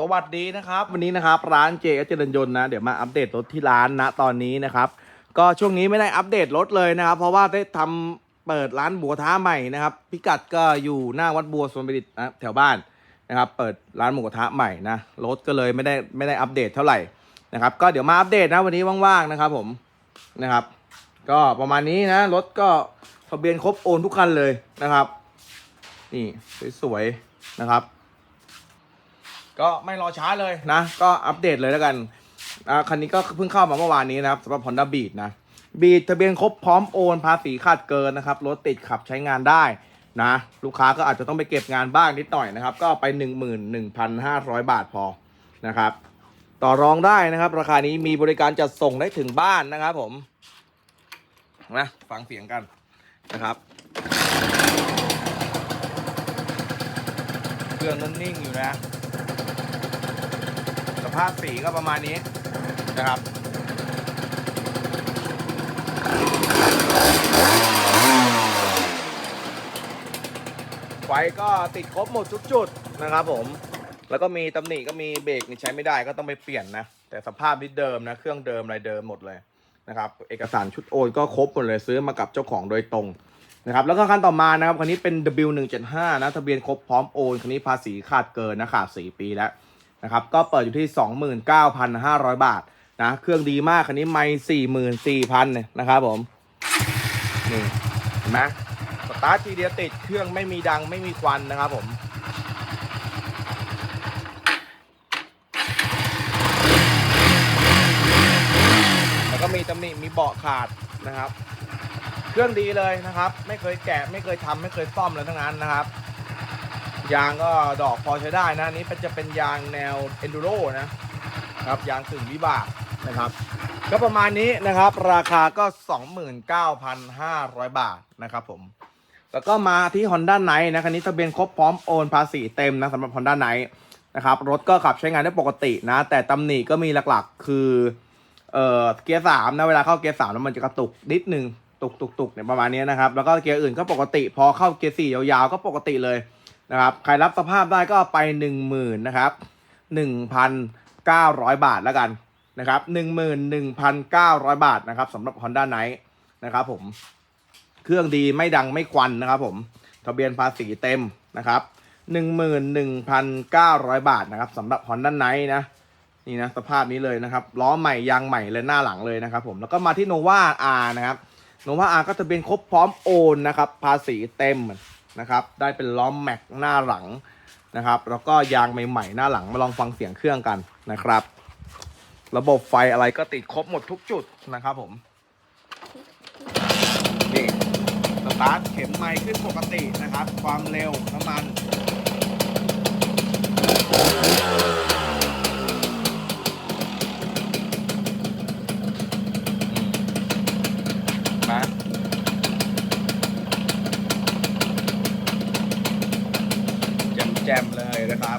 สวัสดีนะครับ วันนี้นะครับ ร้านเจเจริญยนต์นะ เดี๋ยวมาอัปเดตรถที่ร้านนะตอนนี้นะครับ ก็ช่วงนี้ไม่ได้อัปเดตรถเลยนะครับ เพราะว่าได้ทำเปิดร้านบัวท้าใหม่นะครับ พิกัดก็อยู่หน้าวัดบัวสวนประดิษฐ์นะแถวบ้านนะครับ เปิดร้านหมูกระทะใหม่นะรถก็เลยไม่ได้ไม่ได้อัปเดตเท่าไหร่นะครับ ก็เดี๋ยวมาอัปเดตนะวันนี้ว่างๆนะครับ ผมนะครับ ก็ประมาณนี้นะรถก็ทะเบียนครบโอนทุกคันเลยนะครับ นี่สวยๆนะครับ ก็ไม่รอช้าเลยนะ ก็อัปเดตเลยแล้วกันอ่าคันนี้ก็เพิ่งเข้ามาเมื่อวานนี้นะครับสำหรับ Honda Beat นะ Beat ทะเบียนครบพร้อมโอนภาษีขาดเกินนะครับรถติดขับใช้งานได้นะ ลูกค้าก็อาจจะต้องไปเก็บงานบ้างนิดหน่อยนะครับ ก็ไป 11,500 บาทพอนะครับ ต่อรองได้นะครับ ราคานี้มีบริการจัดส่งได้ถึงบ้านนะครับผมนะฟังเสียงกันนะครับ เครื่องนั้นนิ่งอยู่นะ ภาพสีก็ประมาณนี้นะครับไฟก็ติดครบหมดทุกจุดนะครับผม แล้วก็มีตำหนิก็มีเบรกนี่ใช้ไม่ได้ก็ต้องไปเปลี่ยนนะ แต่สภาพนี่เดิมนะ เครื่องเดิมอะไรเดิมหมดเลยนะครับ เอกสารชุดโอนก็ครบหมดเลยซื้อมากับเจ้าของโดยตรงนะครับ แล้วก็คันต่อมานะครับคันนี้เป็น W175 นะทะเบียนครบพร้อมโอนคันนี้ภาษีขาดเกินนะขาด4ปีแล้ว นะครับก็เปิดอยู่ที่ 29,500 บาทนะเครื่องดีมากคันนี้ไม่44,000เนี่ยนะครับผมนี่เห็นไหมสตาร์ททีเดียวติดเครื่องไม่มีดังไม่มีควันนะครับผมแล้วก็มีตำหนิมีเบาะขาดนะครับ เครื่องดีเลยนะครับ ไม่เคยแกะไม่เคยทำไม่เคยซ่อมเลยทั้งนั้นนะครับ ยางก็ดอกพอใช้ได้นะอันนี้เป็นจะเป็นยางแนว enduro นะครับยางถึงวิบากนะครับก็ประมาณนี้นะครับ ราคาก็ 29,500 บาทนะครับผมแล้วก็มาที่ Honda Night นะคันนี้ทะเบียนครบพร้อมโอนภาษีเต็มนะสำหรับ Honda Night นะครับรถก็ขับใช้งานได้ปกตินะ แต่ตำหนิก็มีหลักๆ คือเอ่อเกียร์สามนะเวลาเข้าเกียร์สามแล้วมันจะกระตุกนิดนึงตุกตุกตุกเนี่ยประมาณนี้นะครับ แล้วก็เกียร์อื่นก็ปกติ พอเข้าเกียร์สี่ยาวๆก็ปกติเลย นะครับ ใครรับสภาพได้ก็ไปหนึ่งหมื่นนะครับหนึ่งพันเก้าร้อยบาทแล้วกันนะครับหนึ่งหมื่นหนึ่งพันเก้าร้อยบาทนะครับสำหรับ Honda Night นะครับผม เครื่องดีไม่ดังไม่ควันนะครับผม ทะเบียนภาษีเต็มนะครับหนึ่งหมื่นหนึ่งพันเก้าร้อยบาทนะครับสำหรับ Honda Night นะนี่นะสภาพนี้เลยนะครับล้อใหม่ยางใหม่เลยหน้าหลังเลยนะครับผมแล้วก็มาที่ Nova R นะครับ Nova R ก็ทะเบียนครบพร้อมโอนนะครับภาษีเต็ม นะครับ ได้เป็นล้อมแม็กหน้าหลังนะครับ แล้วก็ยางใหม่ๆหน้าหลังมาลองฟังเสียงเครื่องกันนะครับ ระบบไฟอะไรก็ติดครบหมดทุกจุดนะครับผมนี่สตาร์ทเข็มไมค์ขึ้นปกตินะครับ ความเร็วน้ำมัน นะแจมเลยนะครับ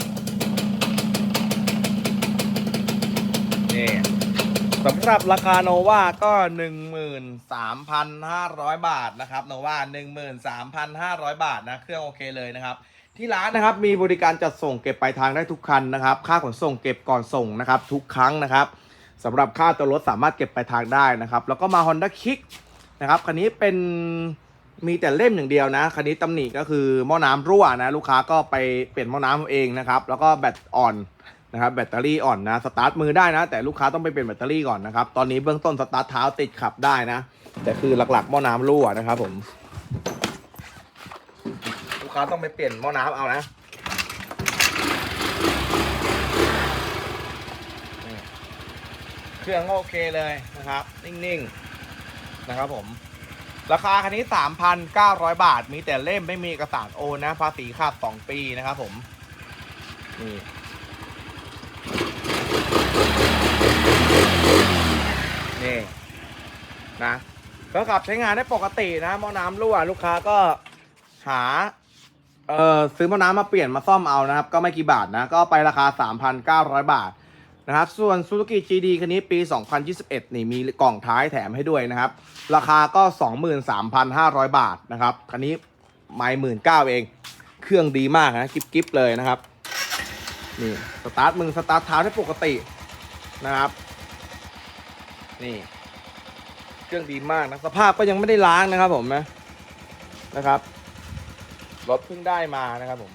นี่สำหรับราคาโนวาก็ 13,500 บาทนะครับโนวา13,500 บาทนะ เครื่องโอเคเลยนะครับ ที่ร้านนะครับมีบริการจัดส่งเก็บปลายทางได้ทุกคันนะครับ ค่าขนส่งเก็บก่อนส่งนะครับ ทุกครั้งนะครับสำหรับค่าตัวรถสามารถเก็บปลายทางได้นะครับ แล้วก็มา Honda Kick นะครับคันนี้เป็น มีแต่เล่มอย่างเดียวนะ คันนี้ตำหนิก็คือหม้อน้ำรั่วนะลูกค้าก็ไปเปลี่ยนหม้อน้ำเอาเองนะครับ แล้วก็แบตอ่อนนะครับแบตเตอรี่อ่อนนะสตาร์ทมือได้นะ แต่ลูกค้าต้องไปเปลี่ยนแบตเตอรี่ก่อนนะครับ ตอนนี้เบื้องต้นสตาร์ทเท้าติดขับได้นะ แต่คือหลักๆหม้อน้ำรั่วนะครับผม ลูกค้าต้องไปเปลี่ยนหม้อน้ำเอานะเครื่องก็โอเคเลยนะครับ นิ่งๆนะครับผม ราคาคันนี้ 3,900 บาท มีแต่เล่มไม่มีเอกสารโอนนะ ภาษีขาด2 ปีนะครับผม นี่นี่นะก็ขับใช้งานได้ปกตินะหม้อน้ำรั่วลูกค้าก็หา เอ่อซื้อหม้อน้ำมาเปลี่ยนมาซ่อมเอานะครับ ก็ไม่กี่บาทนะ ก็ไปราคา 3,900 บาท นะครับ ส่วน Suzuki GD คันนี้ปี 2021 นี่มีกล่องท้ายแถมให้ด้วยนะครับ ราคาก็ 23,500 บาทนะครับ คันนี้ไม่หมื่นเก้าเอง เครื่องดีมากนะกิฟกิฟเลยนะครับ นี่สตาร์ทมือสตาร์ทเท้าได้ปกตินะครับ นี่ เครื่องดีมากนะ สภาพก็ยังไม่ได้ล้างนะครับผมนะนะครับ รถเพิ่งได้มานะครับผม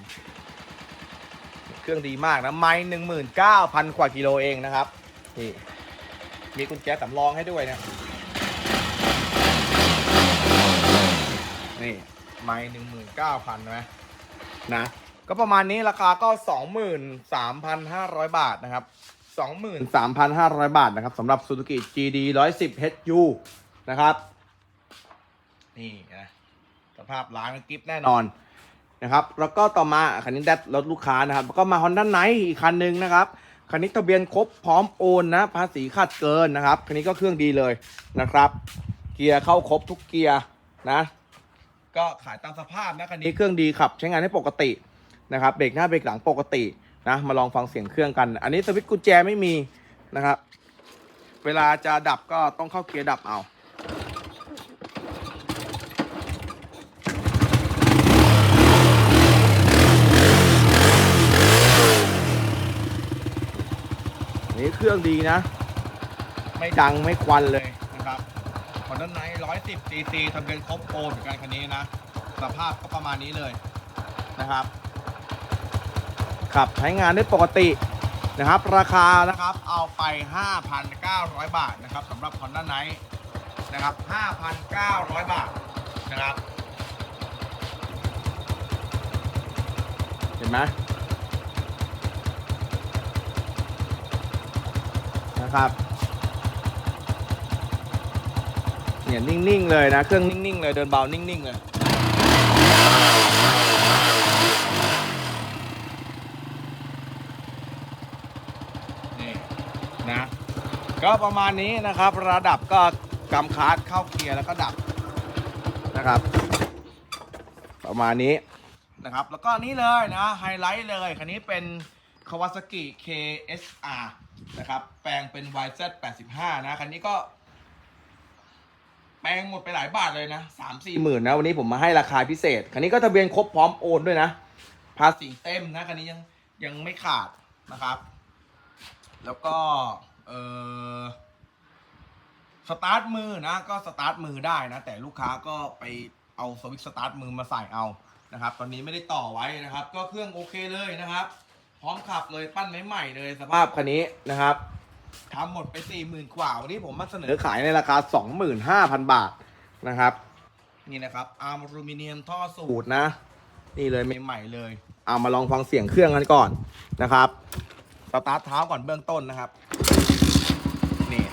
เครื่องดีมากนะไม้หนึ่งหมื่นเก้าพันกว่ากิโลเองนะครับนี่มีกุญแจสำรองให้ด้วยนะนี่ไม้หนึ่งหมื่นเก้าพันนะนะ ก็ประมาณนี้ราคาก็สองหมื่นสามพันห้าร้อยบาทนะครับสองหมื่นสามพันห้าร้อยบาทนะครับสำหรับ Suzuki GD ร้อยสิบ HU นะครับ นี่นะสภาพล้างกิฟแน่นอน นะครับแล้วก็ต่อมาคันนี้แดดรถลูกค้านะครับแล้วก็มา Honda Night อีกคันหนึ่งนะครับคันนี้ทะเบียนครบพร้อมโอนนะภาษีขาดเกินนะครับคันนี้ก็เครื่องดีเลยนะครับ เกียร์เข้าครบทุกเกียร์นะก็ขายตามสภาพนะคันนี้เครื่องดีขับ ใช้งานได้ปกตินะครับเบรกหน้าเบรกหลังปกตินะมาลองฟังเสียงเครื่องกัน อันนี้สวิตช์กุญแจไม่มีนะครับ เวลาจะดับก็ต้องเข้าเกียร์ดับเอา นนี้เครื่องดีนะ ไม่ดังไม่ควันเลยนะครับคอนด้านในร้อยสิบซีซีทะเบียนครบโอนเหมือนกันคันนี้นะ สภาพก็ประมาณนี้เลยนะครับ ขับใช้งานได้ปกตินะครับ ราคานะครับ เอาไป 5,900 บาทนะครับสำหรับ Honda Night นะครับ 5,900 บาทนะครับ เห็นไหม นะครับ เนี่ยนิ่งๆเลยนะ เครื่องนิ่งๆเลยเดินเบานิ่งๆเลยนี่นะก็ประมาณนี้นะครับ ระดับก็กำคาร์ดเข้าเกียร์แล้วก็ดับนะครับ ประมาณนี้นะครับ แล้วก็นี่เลยนะไฮไลท์เลย คันนี้เป็น Kawasaki KSR นะครับ แปลงเป็น YZ85 นะ คันนี้ก็ แปลงหมดไปหลายบาทเลยนะสามสี่หมื่นนะ วันนี้ผมมาให้ราคาพิเศษ คันนี้ก็ทะเบียนครบพร้อมโอนด้วยนะ ภาษีเต็มนะ คันนี้ยังยังไม่ขาดนะครับ แล้วก็ เออสตาร์ทมือนะ ก็สตาร์ทมือได้นะ แต่ลูกค้าก็ไปเอาสวิตช์สตาร์ทมือมาใส่เอานะครับ ตอนนี้ไม่ได้ต่อไว้นะครับ ก็เครื่องโอเคเลยนะครับ พร้อมขับเลยปั้นใหม่ๆเลยสภาพคันนี้นะครับทำหมดไปสี่หมื่นกว่าวันนี้ผมมาเสนอขายในราคาสองหมื่นห้าพันบาทนะครับ นี่นะครับอาร์มอลูมิเนียมท่อสูตรนะ นี่เลยใหม่ๆเลย เอามาลองฟังเสียงเครื่องกันก่อนนะครับสตาร์ทเท้าก่อนเบื้องต้นนะครับ นี่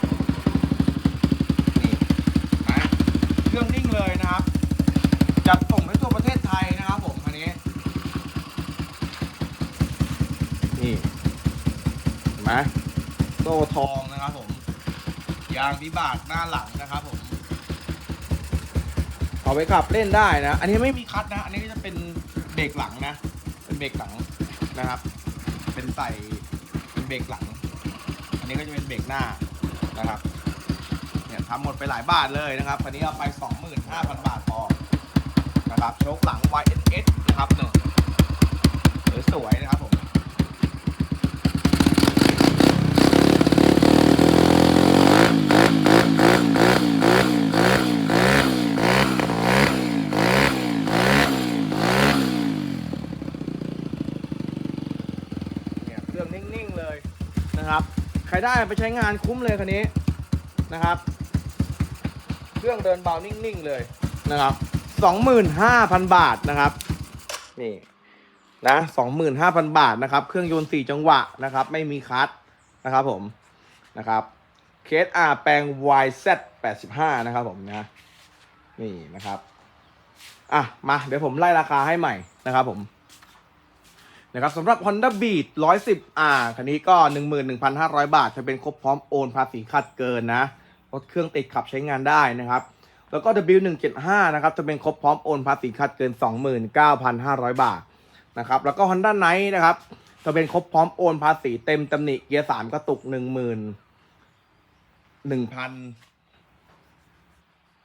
นี่นะเครื่องนิ่งเลยนะครับ จัดส่งให้ทั่วประเทศไทยนะครับผมคันนี้ นี่เห็ นไหมโซ่ทองนะครับผมยางวิบากหน้าหลังนะครับผมเอาไปขับเล่นได้นะ อันนี้ไม่มีคัดนะ อันนี้จะเป็นเบรกหลังนะ เป็นเบรกหลังนะครับ เป็นใส่เป็นเบรกหลัง อันนี้ก็จะเป็นเบรกหน้านะครับ เนี่ยทำหมดไปหลายบาทเลยนะครับคันนี้เอาไป 25,000 บาทพอนะครับโชคหลัง YSS นะครับเนี่ยสวยๆนะครับผม เนี่ยเครื่องนิ่ง ๆ เลยนะครับ ใครได้ไปใช้งานคุ้มเลยคันนี้นะครับ เครื่องเดินเบานิ่งๆเลยนะครับสองหมื่นห้าพันบาทนะครับ นี่นะสองหมื่นห้าพันบาทนะครับ เครื่องยนต์สี่จังหวะนะครับ ไม่มีคัสนะครับผมนะครับเคสอาแปลง YZ 85นะครับผมนะ นี่นะครับ อะ มา เดี๋ยวผมไล่ราคาให้ใหม่นะครับผม นะครับสำหรับ Honda Beat 110R คันนี้ก็ 11,500 บาท จะเป็นครบพร้อมโอนภาษีคัดเกินนะรถเครื่องติดขับใช้งานได้นะครับ แล้วก็ W175 นะครับจะเป็นครบพร้อมโอนภาษีคัดเกิน 29,500 บาทนะครับแล้วก็ Honda Night นะครับจะเป็นครบพร้อมโอนภาษีเต็มตำหนิเกียร์สามกระตุก1 0 0 0 0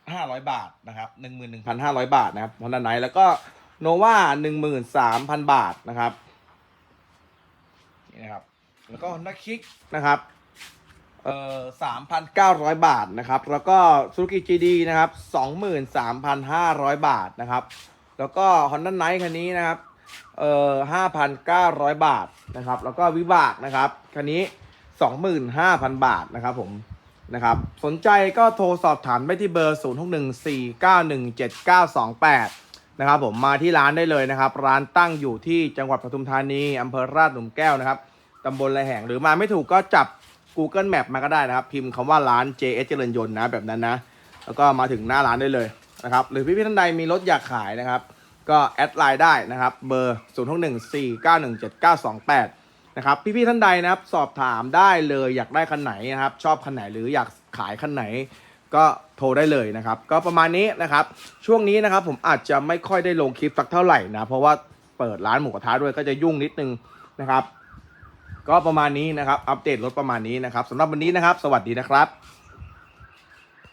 1,500บาทนะครับ11,500บาทนะครับ Honda Night แล้วก็ Nova 13,000บาทนะครับ นะครับ แล้วก็ Honda Kick นะครับเอ่อ3,900บาทนะครับ แล้วก็ Suzuki GD นะครับ23,500บาทนะครับ แล้วก็ Honda Night คันนี้นะครับเอ่อ5,900บาทนะครับ แล้วก็วิบากนะครับคันนี้25,000บาทนะครับผมนะครับสนใจก็โทรสอบถามได้ที่เบอร์ 0614917928 นะครับผมมาที่ร้านได้เลยนะครับ ร้านตั้งอยู่ที่จังหวัดปทุมธานีอำเภอราชหลุมแก้วนะครับตำบลไรแห่งหรือมาไม่ถูกก็จับ Google Map มาก็ได้นะครับ พิมพ์คำว่าร้าน JS เจริญยนต์นะแบบนั้นนะ แล้วก็มาถึงหน้าร้านได้เลยนะครับ หรือพี่ๆท่านใดมีรถอยากขายนะครับ ก็แอดไลน์ได้นะครับ เบอร์ 0614917928 นะครับ พี่ๆท่านใดนะครับ สอบถามได้เลยอยากได้คันไหนนะครับ ชอบคันไหนหรืออยากขายคันไหน ก็โทรได้เลยนะครับ ก็ประมาณนี้นะครับ ช่วงนี้นะครับผมอาจจะไม่ค่อยได้ลงคลิปสักเท่าไหร่นะ เพราะว่าเปิดร้านหมูกระทะด้วยก็จะยุ่งนิดนึงนะครับ ก็ประมาณนี้นะครับ อัปเดตรถประมาณนี้นะครับสำหรับวันนี้นะครับ สวัสดีนะครับ